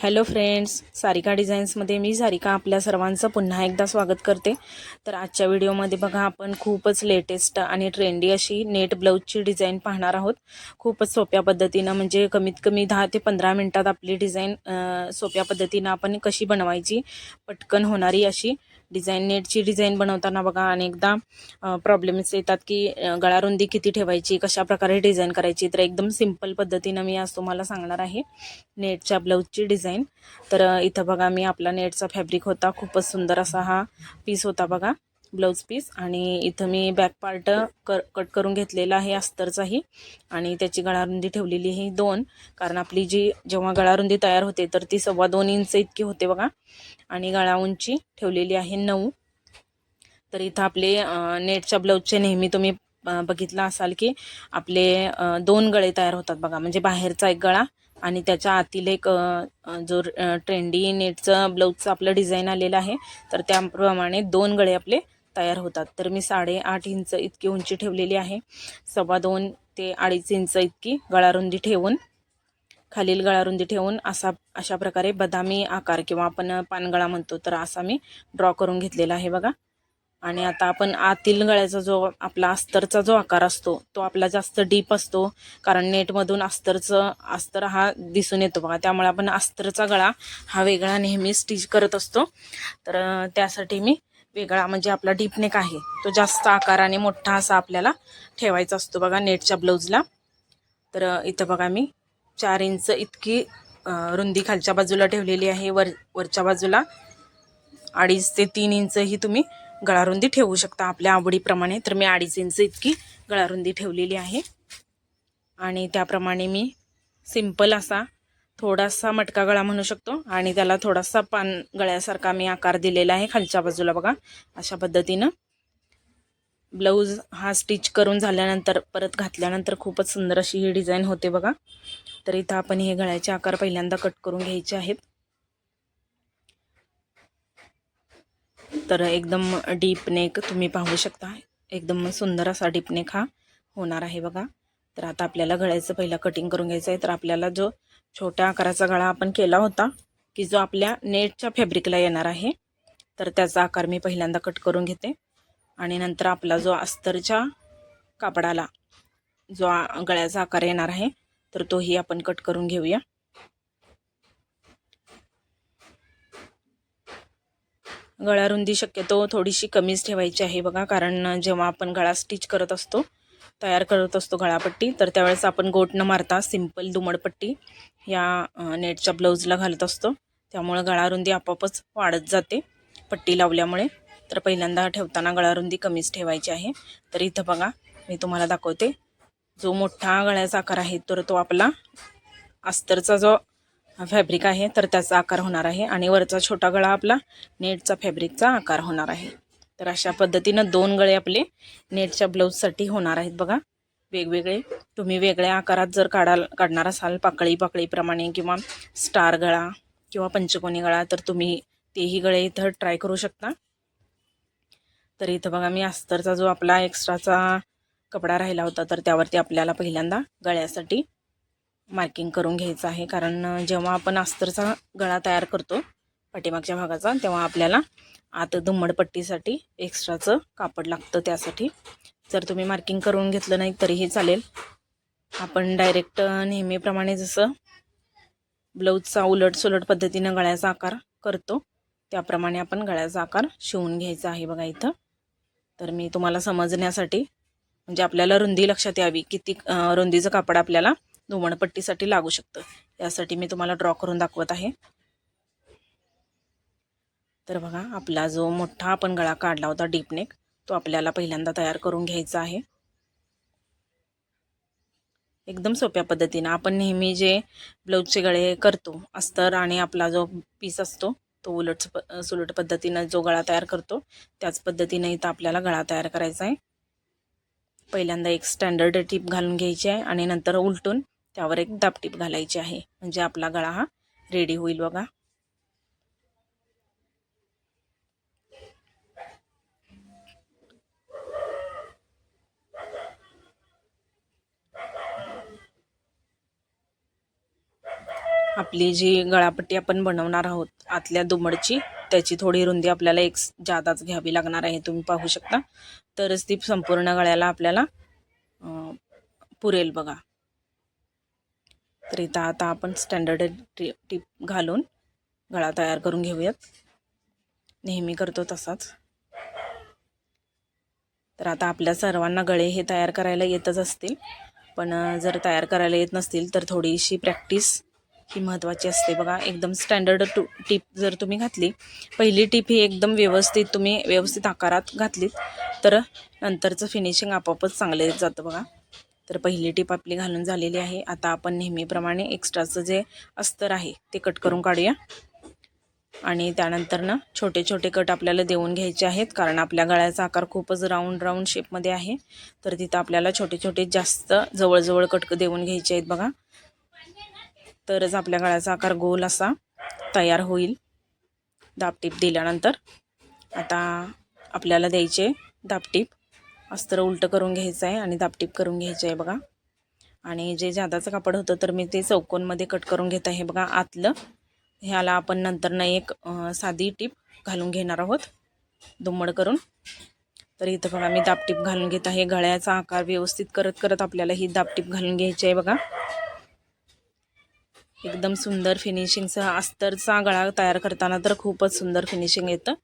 Hello friends Sarika डिझाईन्समध्ये मी सारिका आपल्या सर्वांचं पुन्हा एकदा स्वागत करते. तर आजच्या व्हिडिओमध्ये बघा आपण खूपच लेटेस्ट आणि ट्रेंडी अशी नेट ब्लाऊजची डिझाईन पाहणार आहोत. खूपच सोप्या पद्धतीनं म्हणजे कमीत कमी दहा ते पंधरा मिनटात आपली डिझाईन सोप्या पद्धतीनं आपण कशी बनवायची पटकन होणारी अशी डिझाईन नेटची डिझाईन बनवताना बघा अनेकदा प्रॉब्लेम्स येतात की अ, गळारुंदी किती ठेवायची कशा प्रकारे डिझाईन करायची. तर एकदम सिंपल पद्धतीनं मी आज तुम्हाला सांगणार आहे नेटच्या ब्लाऊजची डिझाईन. तर इथं बघा मी आपला नेटचा फॅब्रिक होता. खूपच सुंदर असा हा पीस होता बघा. ब्लाऊज पीस आणि इथं मी बॅक पार्ट कर कट करून घेतलेला आहे अस्तरचाही. आणि त्याची गळारुंदी ठेवलेली आहे दोन. कारण आपली जी जेव्हा गळारुंदी तयार होते तर ती सव्वा दोन इंच इतकी होते बघा. आणि गळा उंची ठेवलेली आहे नऊ. तर इथं आपले नेटच्या ब्लाऊजचे नेहमी तुम्ही अ, बघितलं असाल की आपले दोन गळे तयार होतात बघा. म्हणजे बाहेरचा एक गळा आणि त्याच्या आतील एक जो ट्रेंडी नेटचं ब्लाऊजचं आपलं डिझाईन आलेलं आहे. तर त्याप्रमाणे दोन गळे आपले तयार होतात. तर मी साडेआठ इंच इतकी उंची ठेवलेली आहे. सव्वा दोन ते अडीच इंच इतकी गळारुंदी ठेवून खालील गळारुंदी ठेवून असा अशा प्रकारे बदामी आकार किंवा आपण पानगळा म्हणतो तर असा मी ड्रॉ करून घेतलेला आहे बघा. आणि आता आपण आतील गळ्याचा जो आपला अस्तरचा जो आकार असतो तो आपला जास्त डीप असतो कारण नेटमधून अस्तरचं अस्तर हा दिसून येतो बघा. त्यामुळे आपण अस्तरचा गळा हा वेगळा नेहमी स्टिच करत असतो. तर त्यासाठी मी वेगळा म्हणजे आपला डीपनेक आहे. तो जास्त आकाराने मोठा असा आपल्याला ठेवायचा असतो बघा नेटच्या ब्लाऊजला. तर इथं बघा मी चार इंच इतकी रुंदी खालच्या बाजूला ठेवलेली आहे वर वरच्या बाजूला. अडीच ते तीन इंच ही तुम्ही गळारुंदी ठेवू शकता आपल्या आवडीप्रमाणे. तर मी अडीच इंच इतकी गळारुंदी ठेवलेली आहे. आणि त्याप्रमाणे मी सिंपल असा थोडासा मटका गळा म्हणू शकतो आणि त्याला थोडासा पान गळ्यासारखा मी आकार दिलेला आहे खालच्या बाजूला बघा. अशा पद्धतीनं. ब्लाऊज हा स्टिच करून झाल्यानंतर परत घातल्यानंतर खूपच सुंदर अशी ही डिझाईन होते बघा. तर इथं आपण हे गळ्याचे आकार पहिल्यांदा कट करून घ्यायचे आहेत. तर एकदम डीप नेक तुम्ही पाहू शकता. एकदम सुंदर असा डीप नेक हा होणार आहे बघा. तर आता आपल्याला गळ्याचं पहिला कटिंग करून घ्यायचं आहे. तर आपल्याला जो छोट्या आकाराचा गळा आपण केला होता की जो आपल्या नेटच्या फॅब्रिकला येणार आहे. तर त्याचा आकार मी पहिल्यांदा कट करून घेते. आणि नंतर आपला जो अस्तरच्या कापडाला जो आ- गळ्याचा आकार येणार आहे तर तोही आपण कट करून घेऊया. गळारुंदी शक्यतो थोडीशी कमीच ठेवायची आहे बघा कारण जेव्हा आपण गळा स्टिच करत असतो तयार करत असतो गळापट्टी. तर त्यावेळेस आपण गोट न मारता सिंपल दुमडपट्टी या नेटच्या ब्लाऊजला घालत असतो. त्यामुळे गळारुंदी आपोआपच वाढत जाते पट्टी लावल्यामुळे. तर पहिल्यांदा ठेवताना गळारुंदी कमीच ठेवायची आहे. तर इथं बघा मी तुम्हाला दाखवते. जो मोठा गळ्याचा आकार आहे तर तो आपला अस्तरचा जो फॅब्रिक आहे तर त्याचा आकार होणार आहे. आणि वरचा छोटा गळा आपला नेटचा फॅब्रिकचा आकार होणार आहे. तर अशा पद्धतीनं दोन गळे आपले नेटच्या ब्लाऊजसाठी होणार आहेत बघा. वेगवेगळे. तुम्ही वेगळ्या आकारात जर काढाल काढणार असाल पाकळी पाकळीप्रमाणे किंवा स्टार गळा किंवा पंचकोनी गळा तर तुम्ही तेही गळे इथं ट्राय करू शकता. तर इथं बघा मी अस्तरचा जो आपला एक्स्ट्राचा कपडा राहिला होता तर त्यावरती आपल्याला पहिल्यांदा गळ्यासाठी मार्किंग करून घ्यायचं आहे. कारण जेव्हा आपण अस्तरचा गळा तयार करतो पाठीमागच्या भागाचा तेव्हा आपल्याला आत दुम्मडपट्टीसाठी एक्स्ट्राचं कापड लागतं त्यासाठी. जर तुम्ही मार्किंग करून घेतलं नाही तरीही चालेल. आपण डायरेक्ट नेहमीप्रमाणे जसं ब्लाऊजचा उलट सुलट पद्धतीनं गळ्याचा आकार करतो त्याप्रमाणे आपण गळ्याचा आकार शिवून घ्यायचा आहे बघा इथं. तर मी तुम्हाला समजण्यासाठी म्हणजे आपल्याला रुंदी लक्षात यावी किती रुंदीचं कापड आपल्याला दुमणपट्टीसाठी लागू शकतं. यासाठी मी तुम्हाला ड्रॉ करून दाखवत आहे. तर बघा आपला जो मोठा आपण गळा काढला होता डीपनेक तो आपल्याला पहिल्यांदा तयार करून घ्यायचा आहे. एकदम सोप्या पद्धतीनं आपण नेहमी जे ब्लाऊजचे गळे करतो अस्तर आणि आपला जो पीस असतो तो उलट प- सुलट पद्धतीनं जो गळा तयार करतो त्याच पद्धतीनं इथं आपल्याला गळा तयार करायचा आहे. पहिल्यांदा एक स्टँडर्ड टीप घालून घ्यायची आहे आणि नंतर उलटून त्यावर एक दापटीप घालायची आहे. म्हणजे आपला गळा हा रेडी होईल बघा. आपली जी गळापट्टी आपण बनवणार आहोत आतल्या दुमडची त्याची थोडी रुंदी आपल्याला एक जादाच घ्यावी लागणार आहे तुम्ही पाहू शकता. तरच ती संपूर्ण गळ्याला आपल्याला पुरेल बघा. तर इथं आता आपण स्टँडर्ड टी टीप घालून गळा तयार करून घेऊयात. नेहमी करतो तसाच. तर आता आपल्या सर्वांना गळे हे तयार करायला येतच असतील. पण जर तयार करायला येत नसतील तर थोडीशी प्रॅक्टिस ही महत्त्वाची असते. बघा एकदम स्टँडर्ड टू टीप जर तुम्ही घातली पहिली टीप ही एकदम व्यवस्थित तुम्ही व्यवस्थित आकारात घातलीत तर नंतरचं फिनिशिंग आपोआपच चांगलं येत जातं बघा. तर पहिली टीप आपली घालून झालेली आहे. आता आपण नेहमीप्रमाणे एक्स्ट्राचं जे अस्तर आहे ते कट करून काढूया. आणि त्यानंतर ना छोटे छोटे कट आपल्याला देऊन घ्यायचे आहेत कारण आपल्या गळ्याचा आकार खूपच राऊंड राऊंड शेपमध्ये आहे. तर तिथं आपल्याला छोटे छोटे जास्त जवळजवळ कट देऊन घ्यायचे आहेत बघा. तरच आपल्या गळ्याचा आकार गोल असा तयार होईल. दाबटीप दिल्यानंतर आता आपल्याला द्यायचे दाबटीप अस्तर उलटं करून घ्यायचं आहे आणि दाबटीप करून घ्यायचं आहे बघा. आणि जे जादाचं कापड होतं तर मी ते चौकोनमध्ये कट करून घेत आहे. बघा आतलं ह्याला आपण नंतरनं एक साधी टीप घालून घेणार आहोत. दुमड करून. तर इथं बघा मी दाबटीप घालून घेत आहे. गळ्याचा आकार व्यवस्थित करत करत आपल्याला ही दाबटीप घालून घ्यायची आहे बघा. एकदम सुंदर फिनिशिंगचा अस्तरचा गळा तयार करताना तर खूपच सुंदर फिनिशिंग येतं.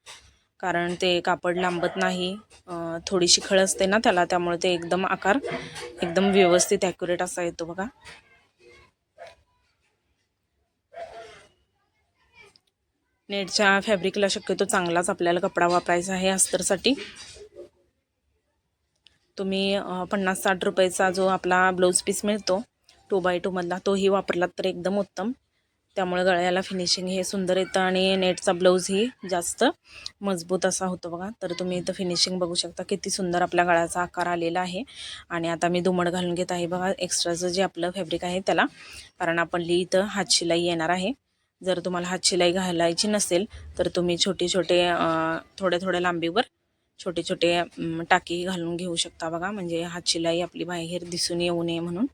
कारण ते कापड लांबत नाही थोडीशी खळ असते ना त्याला त्यामुळे ते एकदम आकार एकदम व्यवस्थित ॲक्युरेट असा येतो बघा. नेटच्या फॅब्रिकला शक्यतो चांगलाच आपल्याला कपडा वापरायचा आहे अस्तरसाठी. तुम्ही पन्नास साठ रुपयाचा जो आपला ब्लाऊज पीस मिळतो टू बाय टूमधला तोही वापरलात तर एकदम उत्तम. त्यामुळे गळ्याला फिनिशिंग हे सुंदर येतं आणि नेटचा ब्लाऊजही जास्त मजबूत असा होतो बघा. तर तुम्ही इथं फिनिशिंग बघू शकता. किती सुंदर आपल्या गळ्याचा आकार आलेला आहे. आणि आता मी दुमड घालून घेत आहे बघा. एक्स्ट्राचं जे आपलं फॅब्रिक आहे त्याला. कारण आपण ली इथं हातशिलाई येणार आहे. जर तुम्हाला हातशिलाई घालायची नसेल तर तुम्ही छोटे छोटे थोड्या थोड्या लांबीवर छोटे छोटे टाकीही टाकी घालून घेऊ शकता बघा. म्हणजे हातशिलाई आपली बाहेर दिसून येऊ नये म्हणून.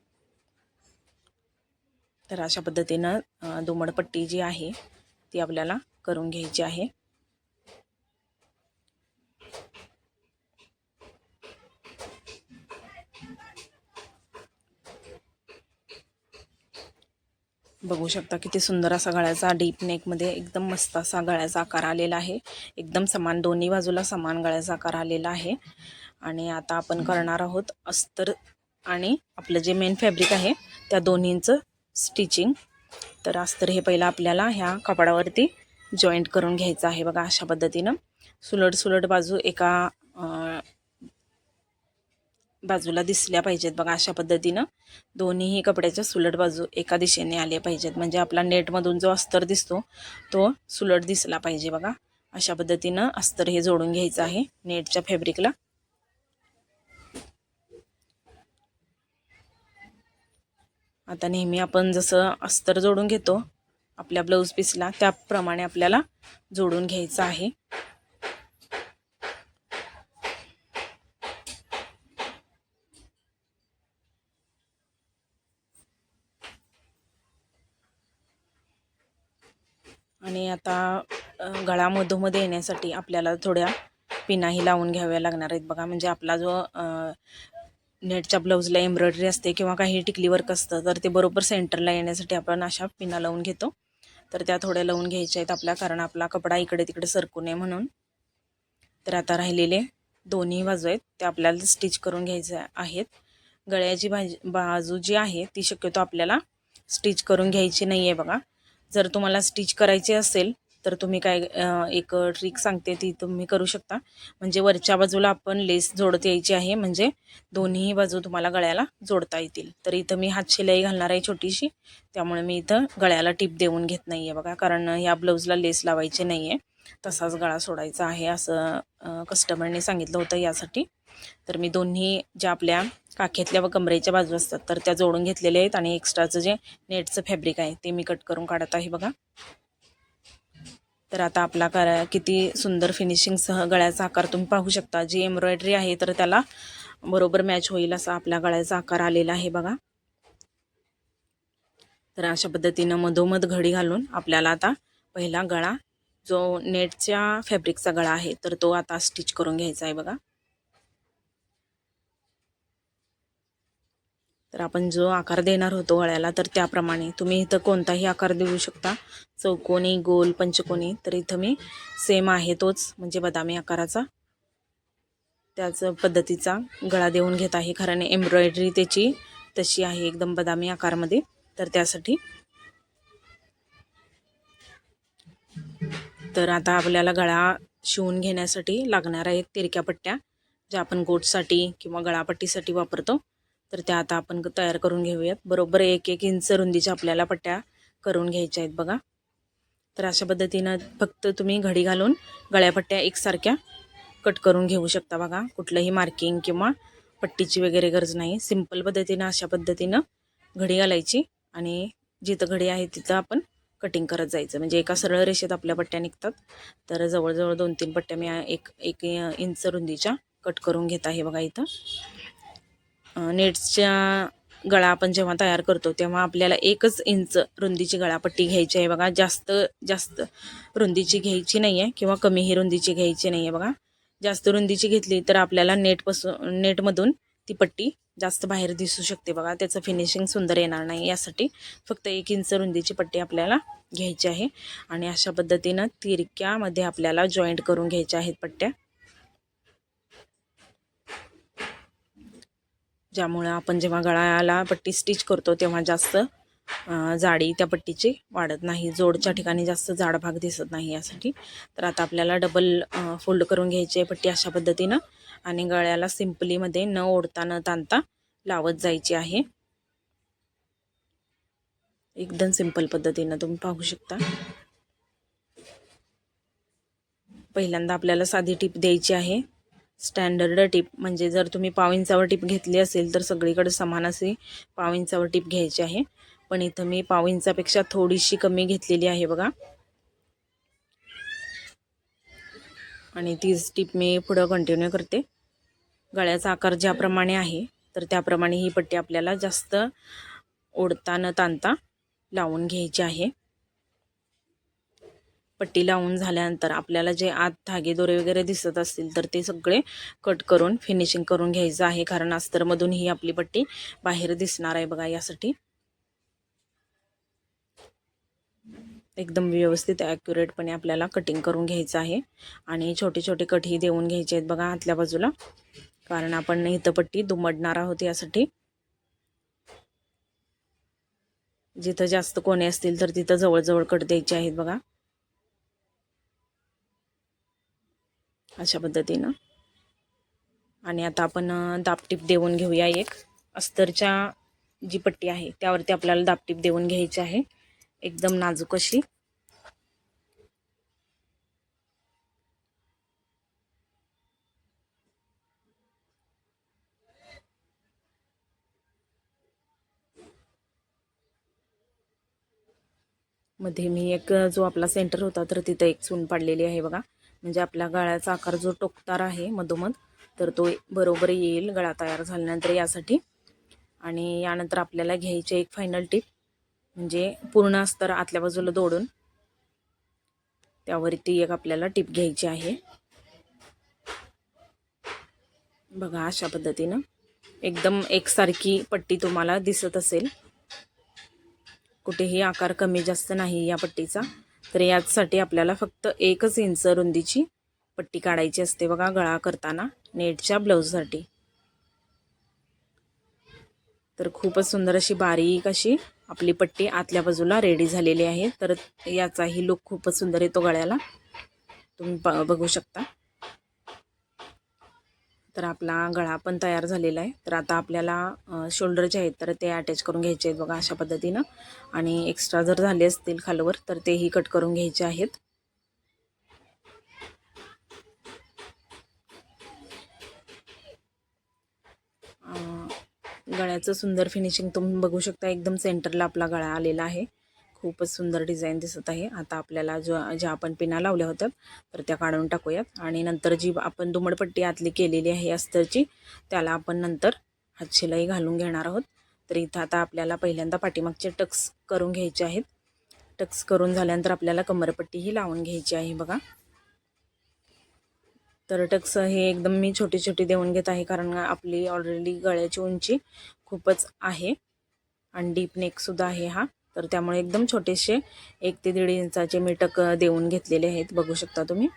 तर अशा पद्धतीनं दुमडपट्टी जी आहे ती आपल्याला करून घ्यायची आहे. बघू शकता किती सुंदर असा गळ्याचा डीप नेकमध्ये एकदम मस्त असा गळ्याचा आकार आलेला आहे. एकदम समान दोन्ही बाजूला समान गळ्याचा आकार आलेला आहे. आणि आता आपण करणार आहोत अस्तर आणि आपलं जे मेन फॅब्रिक आहे त्या दोन्हींचं स्टिचिंग तर अस्तर हे पहिलं आपल्याला ह्या कपडावरती जॉईंट करून घ्यायचं आहे बघा अशा पद्धतीनं. सुलट सुलट बाजू एका बाजूला दिसल्या पाहिजेत बघा अशा पद्धतीनं. दोन्हीही कपड्याच्या सुलट बाजू एका दिशेने आले पाहिजेत. म्हणजे आपला नेटमधून जो अस्तर दिसतो तो सुलट दिसला पाहिजे बघा. अशा पद्धतीनं अस्तर हे जोडून घ्यायचं आहे नेटच्या फॅब्रिकला आता नेहमी आपण जसं अस्तर जोडून घेतो आपल्या ब्लाऊज पीसला त्याप्रमाणे आपल्याला जोडून घ्यायचं आहे. आणि आता गळा मधोमध येण्यासाठी आपल्याला थोड्या पिनाही लावून घ्याव्या लागणार आहेत बघा. म्हणजे आपला जो नेटच्या ब्लाऊजला एम्ब्रॉयडरी असते किंवा काही टिकली वर्क असतं तर ते बरोबर सेंटरला येण्यासाठी आपण अशा पिना लावून घेतो. तर त्या थोड्या लावून घ्यायच्या आहेत आपल्या कारण आपला कपडा इकडे तिकडे सरकू नये म्हणून. तर आता राहिलेले दोन्ही बाजू आहेत त्या आपल्याला स्टिच करून घ्यायचे आहेत. गळ्याची भाजी बाजू जी आहे ती शक्यतो आपल्याला स्टिच करून घ्यायची नाही आहे बघा. जर तुम्हाला स्टिच करायची असेल तर तुम्ही काय एक ट्रिक सांगते ती तुम्ही करू शकता. म्हणजे वरच्या बाजूला आपण लेस जोडत यायची आहे. म्हणजे दोन्ही बाजू तुम्हाला गळ्याला जोडता येतील. तर इथं मी हात शिलाई घालणार आहे छोटीशी. त्यामुळे मी इथं गळ्याला टिप देऊन घेत नाही आहे बघा. कारण या ब्लाऊजला लेस लावायची नाही आहे तसाच गळा सोडायचा आहे असं कस्टमरने सांगितलं होतं यासाठी. तर मी दोन्ही ज्या आपल्या काखेतल्या व कमरेच्या बाजू असतात तर त्या जोडून घेतलेल्या आहेत. आणि एक्स्ट्राचं जे नेटचं फॅब्रिक आहे ते मी कट करून काढत आहे बघा. तर आता आपला करा किती सुंदर फिनिशिंगसह गळ्याचा आकार तुम्ही पाहू शकता. जी एम्ब्रॉयडरी आहे तर त्याला बरोबर मॅच होईल असा आपल्या गळ्याचा आकार आलेला आहे बघा. तर अशा पद्धतीनं मधोमध घडी घालून आपल्याला आता पहिला गळा जो नेटच्या फॅब्रिकचा गळा आहे तर तो आता स्टिच करून घ्यायचा आहे बघा. तर आपण जो आकार देणार होतो गळ्याला तर त्याप्रमाणे तुम्ही इथं कोणताही आकार देऊ शकता. चौकोनी गोल पंचकोनी तर इथं मी सेम आहे तोच म्हणजे बदामी आकाराचा. त्याच पद्धतीचा गळा देऊन घेत आहे कारण एम्ब्रॉयडरी त्याची तशी आहे एकदम बदामी आकारमध्ये. तर त्यासाठी तर आता आपल्याला गळा शिवून घेण्यासाठी लागणार आहेत तिरक्या पट्ट्या ज्या आपण गोटसाठी किंवा गळापट्टीसाठी वापरतो. तर त्या आता आपण तयार करून घेऊयात. बरोबर एक एक इंच रुंदीच्या आपल्याला पट्ट्या करून घ्यायच्या आहेत बघा. तर अशा पद्धतीनं फक्त तुम्ही घडी घालून गळ्यापट्ट्या एकसारख्या कट करून घेऊ शकता बघा. कुठलंही मार्किंग किंवा पट्टीची वगैरे गरज नाही. सिंपल पद्धतीनं अशा पद्धतीनं घडी घालायची आणि जिथं घडी आहे तिथं आपण कटिंग करत जायचं. म्हणजे एका सरळ रेषेत आपल्या पट्ट्या निघतात. तर जवळजवळ दोन तीन पट्ट्या मी एक एक इंच रुंदीच्या कट करून घेत आहे बघा इथं. नेट्सच्या गळा आपण जेव्हा तयार करतो तेव्हा आपल्याला एकच इंच रुंदीची गळापट्टी घ्यायची आहे. बघा जास्त जास्त रुंदीची घ्यायची नाही आहे किंवा कमीही रुंदीची घ्यायची नाही आहे बघा. जास्त रुंदीची घेतली तर आपल्याला नेटपासून नेटमधून ती पट्टी जास्त बाहेर दिसू शकते बघा. त्याचं फिनिशिंग सुंदर येणार नाही. यासाठी फक्त एक इंच रुंदीची पट्टी आपल्याला घ्यायची आहे. आणि अशा पद्धतीनं तिरक्यामध्ये आपल्याला जॉईंट करून घ्यायच्या आहेत पट्ट्या. ज्यामुळं आपण जेव्हा गळाला पट्टी स्टिच करतो तेव्हा जास्त जाडी त्या पट्टीची वाढत नाही. जोडच्या ठिकाणी जास्त जाड भाग दिसत नाही यासाठी. तर आता आपल्याला डबल फोल्ड करून घ्यायची आहे पट्टी अशा पद्धतीनं आणि गळ्याला सिम्पलीमध्ये न ओढता न ताणता लावत जायची आहे. एकदम सिंपल पद्धतीनं तुम्ही पाहू शकता. पहिल्यांदा आपल्याला साधी टीप द्यायची आहे. स्टँडर्ड टीप म्हणजे जर तुम्ही पाव टीप घेतली असेल तर सगळीकडे समान असे पाव इंचावर टीप घ्यायची आहे. पण इथं मी पाव इंचापेक्षा थोडीशी कमी घेतलेली आहे बघा. आणि तीच टीप मी पुढं कंटिन्यू करते. गळ्याचा आकार ज्याप्रमाणे आहे तर त्याप्रमाणे ही पट्टी आपल्याला जास्त ओढता न ताणता लावून घ्यायची आहे. पट्टी लावून झाल्यानंतर आपल्याला जे आत धागे दोरे वगैरे दिसत असतील तर ते सगळे कट करून फिनिशिंग करून घ्यायचं आहे. कारण अस्तरमधून ही आपली पट्टी बाहेर दिसणार आहे बघा यासाठी. एकदम व्यवस्थित ॲक्युरेटपणे आपल्याला कटिंग करून घ्यायचं आहे. आणि छोटे छोटे कटही देऊन घ्यायचे आहेत बघा आतल्या बाजूला. कारण आपण इथं पट्टी दुमडणार आहोत यासाठी. जिथं जास्त कोणे असतील तर तिथं जवळजवळ कट द्यायचे आहेत बघा. अशा पद्धतीनं. आणि आता आपण दापटीप देऊन घेऊया एक. अस्तरच्या जी पट्टी आहे त्यावरती आपल्याला दापटीप देऊन घ्यायची आहे. एकदम नाजूक अशी. मध्ये मी एक जो आपला सेंटर होता तर तिथं एक सून पाडलेली आहे बघा. म्हणजे आपल्या गळ्याचा आकार जो टोकतार आहे मधोमध तर तो बरोबर येईल गळा तयार झाल्यानंतर यासाठी. आणि यानंतर आपल्याला घ्यायची एक फायनल टिप म्हणजे पूर्ण अस्तर आतल्या बाजूला दोडून त्यावरती एक आपल्याला टिप घ्यायची आहे. बघा अशा पद्धतीनं एकदम एकसारखी पट्टी तुम्हाला दिसत असेल. कुठेही आकार कमी जास्त नाही या पट्टीचा. तर याचसाठी आपल्याला फक्त एकच इंच रुंदीची पट्टी काढायची असते बघा गळा करताना नेटच्या ब्लाऊजसाठी. तर खूपच सुंदर अशी बारीक अशी आपली पट्टी आतल्या बाजूला रेडी झालेली आहे. तर याचाही लुक खूपच सुंदर येतो गळ्याला. तुम्ही बघू शकता. तर आपला गळा पण तयार झालेला आहे. तर आता आपल्याला शोल्डर जे आहेत तर ते अटॅच करून घ्यायचे आहेत बघा अशा पद्धतीनं. आणि एक्स्ट्रा जर झाले असतील खालवर तर तेही कट करून घ्यायचे आहेत. गळ्याचं सुंदर फिनिशिंग तुम्ही बघू शकता एकदम सेंटरला आपला गळा आलेला आहे. खूपच सुंदर डिझाईन दिसत आहे. आता आपल्याला जो ज्या आपण पिना लावल्या होत्या तर त्या काढून टाकूयात. आणि नंतर जी आपण दुमडपट्टी आतली केलेली आहे अस्तरची त्याला आपण नंतर हातशिलाई घालून घेणार आहोत. तर इथं आता आपल्याला पहिल्यांदा पाठीमागचे टक्स करून घ्यायचे आहेत. टक्स करून झाल्यानंतर आपल्याला कमरपट्टीही लावून घ्यायची आहे बघा. तर टक्स हे एकदम मी छोटी छोटी देऊन घेत आहे कारण आपली ऑलरेडी गळ्याची उंची खूपच आहे. आणि डीप नेकसुद्धा आहे हा. तर त्यामुळे एकदम छोटेसे एक ते दीड इंचाचे मी टक देऊन घेतलेले आहेत. बघू शकता तुम्ही.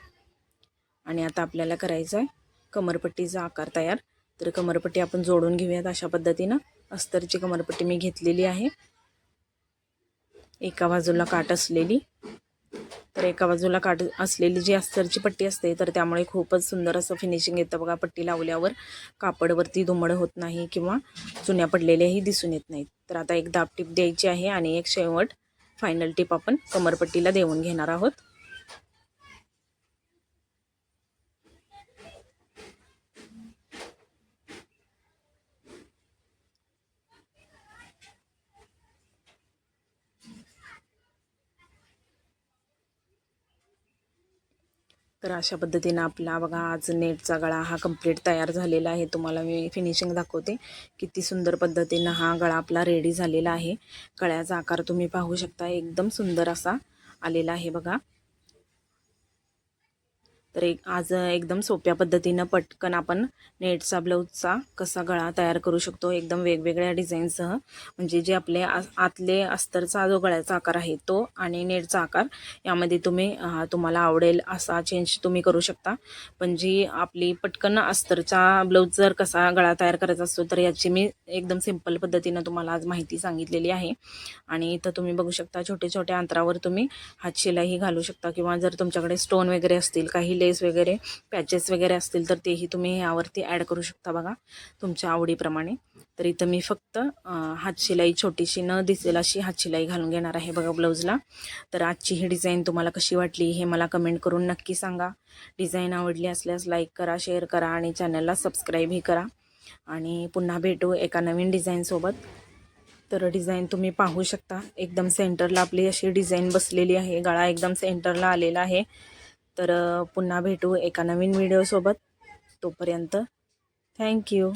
आणि आता आपल्याला करायचं आहे कमरपट्टीचा आकार तयार. तर कमरपट्टी आपण जोडून घेऊयात अशा पद्धतीनं. अस्तरची कमरपट्टी मी घेतलेली आहे. एका बाजूला काट असलेली. तर एका बाजूला काट असलेली जी अस्तरची पट्टी असते तर त्यामुळे खूपच सुंदर असं फिनिशिंग येतं बघा. पट्टी लावल्यावर कापडवरती धुमड होत नाही किंवा चुन्या पडलेल्याही दिसून येत नाहीत. तर आता एक दाब टीप द्यायची आहे आणि एक शेवट फायनल टीप आपण कमरपट्टीला देऊन घेणार आहोत. तर अशा पद्धतीनं आपला बघा आज नेटचा गळा हा कंप्लीट तयार झालेला आहे. तुम्हाला मी फिनिशिंग दाखवते किती सुंदर पद्धतीनं हा गळा आपला रेडी झालेला आहे. गळ्याचा आकार तुम्ही पाहू शकता. एकदम सुंदर असा आलेला आहे बघा. तर एक आज एकदम सोप्या पद्धतीनं पटकन आपण नेटचा ब्लाऊजचा कसा गळा तयार करू शकतो एकदम वेगवेगळ्या डिझाईनसह म्हणजे जे आपले आ आतले अस्तरचा जो गळ्याचा आकार आहे तो आणि नेटचा आकार यामध्ये तुम्ही तुम्हाला आवडेल असा चेंज तुम्ही करू शकता. पण जी आपली पटकन अस्तरचा ब्लाऊज जर कसा गळा तयार करायचा असतो तर याची मी एकदम सिंपल पद्धतीनं तुम्हाला आज माहिती सांगितलेली आहे. आणि इथं तुम्ही बघू शकता छोटे छोट्या अंतरावर तुम्ही हातशिलाही घालू शकता किंवा जर तुमच्याकडे स्टोन वगैरे असतील काही लेस वगैरे पॅचेस वगैरे असतील तर तेही तुम्ही यावरती ॲड करू शकता बघा तुमच्या आवडीप्रमाणे. तर इथं मी फक्त हातशिलाई छोटीशी न दिसेल अशी हातशिलाई घालून घेणार आहे बघा ब्लाऊजला तर आजची ही डिझाईन तुम्हाला कशी वाटली हे मला कमेंट करून नक्की सांगा. डिझाईन आवडली असल्यास लाईक करा शेअर करा आणि चॅनलला सबस्क्राईबही करा. आणि पुन्हा भेटू एका नवीन डिझाईनसोबत तर डिझाईन तुम्ही पाहू शकता. एकदम सेंटरला आपली अशी डिझाईन बसलेली आहे. गळा एकदम सेंटरला आलेला आहे. तर पुन्हा भेटू एका नवीन व्हिडिओसोबत तोपर्यंत थँक्यू